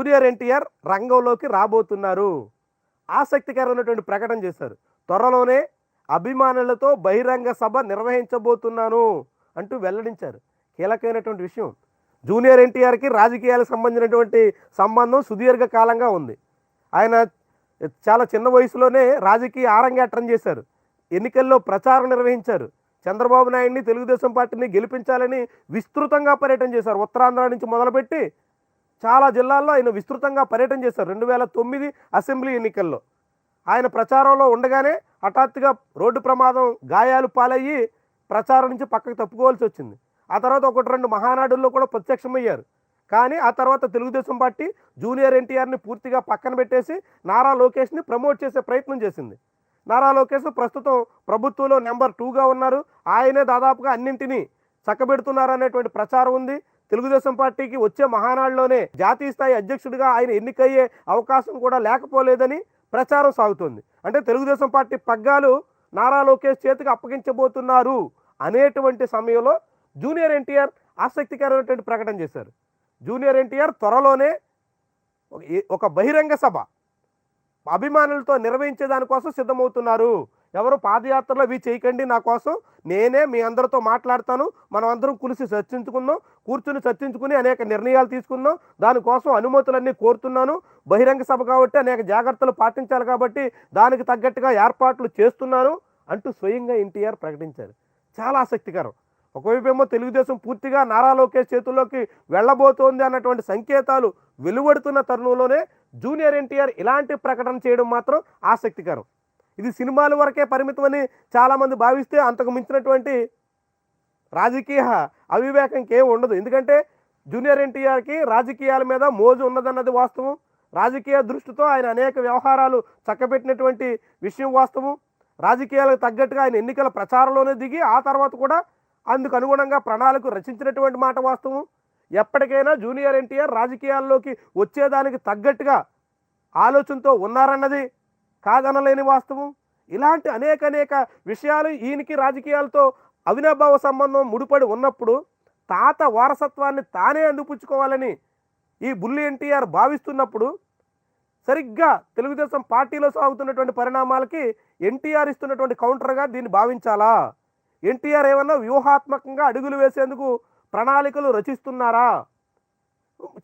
Junior NTR రంగంలోకి రాబోతున్నారు. ఆసక్తికరమైనటువంటి ప్రకటన చేశారు. త్వరలోనే అభిమానులతో బహిరంగ సభ నిర్వహించబోతున్నాను అంటూ వెల్లడించారు. కీలకమైనటువంటి విషయం జూనియర్ ఎన్టీఆర్కి రాజకీయాలకు సంబంధించినటువంటి సంబంధం సుదీర్ఘ కాలంగా ఉంది. ఆయన చాలా చిన్న వయసులోనే రాజకీయ ఆరంగేట్రం చేశారు. ఎన్నికల్లో ప్రచారం నిర్వహించారు. చంద్రబాబు నాయుడిని తెలుగుదేశం పార్టీని గెలిపించాలని విస్తృతంగా పర్యటన చేశారు. ఉత్తరాంధ్ర నుంచి మొదలుపెట్టి చాలా జిల్లాల్లో ఆయన విస్తృతంగా పర్యటన చేశారు. రెండు వేల తొమ్మిది అసెంబ్లీ ఎన్నికల్లో. ఆయన ప్రచారంలో ఉండగానే హఠాత్తుగా రోడ్డు ప్రమాదం గాయాలు పాలయ్యి ప్రచారం నుంచి పక్కకు తప్పుకోవాల్సి వచ్చింది. ఆ తర్వాత ఒకటి రెండు మహానాడుల్లో కూడా ప్రత్యక్షమయ్యారు. కానీ ఆ తర్వాత తెలుగుదేశం పార్టీ జూనియర్ ఎన్టీఆర్ని పూర్తిగా పక్కన పెట్టేసి నారా లోకేష్ని ప్రమోట్ చేసే ప్రయత్నం చేసింది. నారా లోకేష్ ప్రస్తుతం ప్రభుత్వంలో నెంబర్ టూగా ఉన్నారు. ఆయనే దాదాపుగా అన్నింటినీ చక్కబెడుతున్నారు అనేటువంటి ప్రచారం ఉంది. తెలుగుదేశం పార్టీకి వచ్చే మహానాడులోనే జాతీయ స్థాయి అధ్యక్షుడిగా ఆయన ఎన్నికయ్యే అవకాశం కూడా లేకపోలేదని ప్రచారం సాగుతోంది. అంటే తెలుగుదేశం పార్టీ పగ్గాలు నారా లోకేష్ చేతికి అప్పగించబోతున్నారు అనేటువంటి సమయంలో జూనియర్ ఎన్టీఆర్ ఆసక్తికరమైనటువంటి ప్రకటన చేశారు. జూనియర్ ఎన్టీఆర్ త్వరలోనే ఒక- ఒక బహిరంగ సభ అభిమానులతో నిర్వహించే దానికోసం సిద్ధమవుతున్నారు. ఎవరు పాదయాత్రలో ఇవి చేయకండి నా కోసం నేనే మీ అందరితో మాట్లాడతాను మనం అందరం కలిసి చర్చించుకుందాం కూర్చుని చర్చించుకుని అనేక నిర్ణయాలు తీసుకుందాం దానికోసం అనుమతులన్నీ కోరుతున్నాను. బహిరంగ సభ కాబట్టి అనేక జాగ్రత్తలు పాటించాలి కాబట్టి దానికి తగ్గట్టుగా ఏర్పాట్లు చేస్తున్నాను అంటూ స్వయంగా ఎన్టీఆర్ ప్రకటించారు. చాలా ఆసక్తికరం. ఒకవైపు ఏమో తెలుగుదేశం పూర్తిగా నారా లోకేష్ చేతుల్లోకి వెళ్ళబోతోంది అన్నటువంటి సంకేతాలు వెలువడుతున్న తరుణంలోనే జూనియర్ ఎన్టీఆర్ ఇలాంటి ప్రకటన చేయడం మాత్రం ఆసక్తికరం. ఇది సినిమాల వరకే పరిమితమని చాలామంది భావిస్తే అంతకు మించినటువంటి రాజకీయ అవివేకం ఇంకేం ఉండదు. ఎందుకంటే జూనియర్ ఎన్టీఆర్కి రాజకీయాల మీద మోజు ఉన్నదన్నది వాస్తవం. రాజకీయ దృష్టితో ఆయన అనేక వ్యవహారాలు చక్కబెట్టినటువంటి విషయం వాస్తవం. రాజకీయాలకు తగ్గట్టుగా ఆయన ఎన్నికల ప్రచారంలోనే దిగి ఆ తర్వాత కూడా అందుకు అనుగుణంగా ప్రణాళిక రచించినటువంటి మాట వాస్తవం. ఎప్పటికైనా జూనియర్ ఎన్టీఆర్ రాజకీయాల్లోకి వచ్చేదానికి తగ్గట్టుగా ఆలోచనతో ఉన్నారన్నది కాదనలేని వాస్తవం. ఇలాంటి అనేక అనేక విషయాలు ఈయనకి రాజకీయాలతో అవినాభావ సంబంధం ముడిపడి ఉన్నప్పుడు తాత వారసత్వాన్ని తానే అందిపుచ్చుకోవాలని ఈ బుల్లి ఎన్టీఆర్ భావిస్తున్నప్పుడు సరిగ్గా తెలుగుదేశం పార్టీలో సాగుతున్నటువంటి పరిణామాలకి ఎన్టీఆర్ ఇస్తున్నటువంటి కౌంటర్గా దీన్ని భావించాలా? ఎన్టీఆర్ ఏమన్నా వ్యూహాత్మకంగా అడుగులు వేసేందుకు ప్రణాళికలు రచిస్తున్నారా?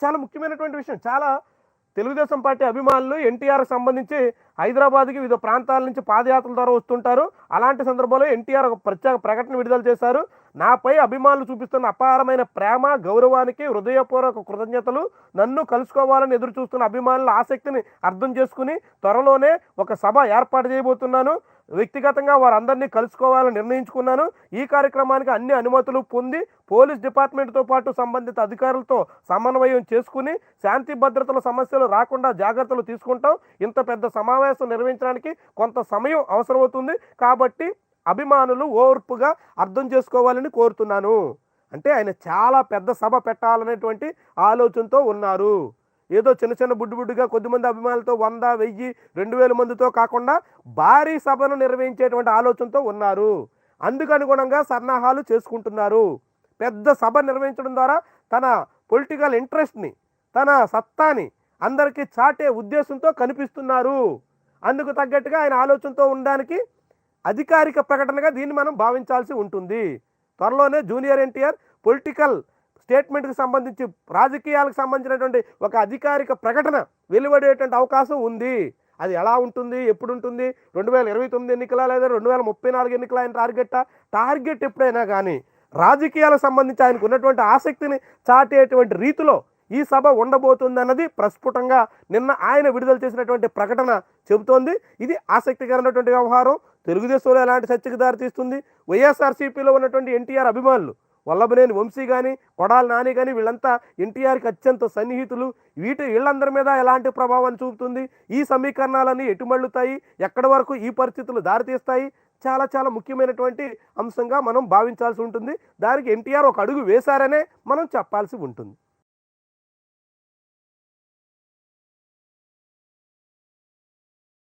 చాలా ముఖ్యమైనటువంటి విషయం. చాలా తెలుగుదేశం పార్టీ అభిమానులు ఎన్టీఆర్ సంబంధించి హైదరాబాద్కి వివిధ ప్రాంతాల నుంచి పాదయాత్రల ద్వారా వస్తుంటారు. అలాంటి సందర్భంలో ఎన్టీఆర్ ఒక ప్రత్యేక ప్రకటన విడుదల చేశారు. నాపై అభిమానులు చూపిస్తున్న అపారమైన ప్రేమ గౌరవానికి హృదయపూర్వక కృతజ్ఞతలు. నన్ను కలుసుకోవాలని ఎదురు చూస్తున్న అభిమానుల ఆసక్తిని అర్థం చేసుకుని త్వరలోనే ఒక సభ ఏర్పాటు చేయబోతున్నాను. వ్యక్తిగతంగా వారందరినీ కలుసుకోవాలని నిర్ణయించుకున్నాను. ఈ కార్యక్రమానికి అన్ని అనుమతులు పొంది పోలీస్ డిపార్ట్మెంట్తో పాటు సంబంధిత అధికారులతో సమన్వయం చేసుకుని శాంతి భద్రతల సమస్యలు రాకుండా జాగ్రత్తలు తీసుకుంటాం. ఇంత పెద్ద సమావేశం నిర్వహించడానికి కొంత సమయం అవసరమవుతుంది. కాబట్టి అభిమానులు ఓర్పుగా అర్థం చేసుకోవాలని కోరుతున్నాను. అంటే ఆయన చాలా పెద్ద సభ పెట్టాలనేటువంటి ఆలోచనతో ఉన్నారు. ఏదో చిన్న చిన్న బుడ్డు బుడ్డుగా కొద్దిమంది అభిమానులతో వంద వెయ్యి రెండు వేల మందితో కాకుండా భారీ సభను నిర్వహించేటువంటి ఆలోచనతో ఉన్నారు. అందుకు అనుగుణంగా సన్నాహాలు చేసుకుంటున్నారు. పెద్ద సభ నిర్వహించడం ద్వారా తన పొలిటికల్ ఇంట్రెస్ట్ని తన సత్తాని అందరికీ చాటే ఉద్దేశంతో కనిపిస్తున్నారు. అందుకు తగ్గట్టుగా ఆయన ఆలోచనతో ఉండడానికి అధికారిక ప్రకటనగా దీన్ని మనం భావించాల్సి ఉంటుంది. త్వరలోనే జూనియర్ ఎన్టీఆర్ పొలిటికల్ స్టేట్మెంట్కి సంబంధించి రాజకీయాలకు సంబంధించినటువంటి ఒక అధికారిక ప్రకటన వెలువడేటువంటి అవకాశం ఉంది. అది ఎలా ఉంటుంది? ఎప్పుడు ఉంటుంది రెండు వేల ఇరవై తొమ్మిది ఎన్నికల లేదా రెండు వేల ముప్పై నాలుగు ఎన్నికల ఆయన టార్గెట్ టార్గెట్ ఎప్పుడైనా కానీ రాజకీయాలకు సంబంధించి ఆయనకు ఉన్నటువంటి ఆసక్తిని చాటేటువంటి రీతిలో ఈ సభ ఉండబోతుందన్నది ప్రస్ఫుటంగా నిన్న ఆయన విడుదల చేసినటువంటి ప్రకటన చెబుతోంది. ఇది ఆసక్తికరమైనటువంటి వ్యవహారం. తెలుగుదేశంలో ఎలాంటి చర్చకు దారితీస్తుంది? వైఎస్ఆర్సీపీలో ఉన్నటువంటి ఎన్టీఆర్ అభిమానులు వల్లభనేని వంశీ కానీ కొడాలి నాని కానీ వీళ్ళంతా ఎన్టీఆర్కి అత్యంత సన్నిహితులు. వీటి వీళ్ళందరి మీద ఎలాంటి ప్రభావాన్ని చూపుతుంది? ఈ సమీకరణాలన్నీ ఎటుమళ్ళుతాయి ఎక్కడి వరకు ఈ పరిస్థితులు దారితీస్తాయి? చాలా చాలా ముఖ్యమైనటువంటి అంశంగా మనం భావించాల్సి ఉంటుంది. దానికి ఎన్టీఆర్ ఒక అడుగు వేశారనే మనం చెప్పాల్సి ఉంటుంది.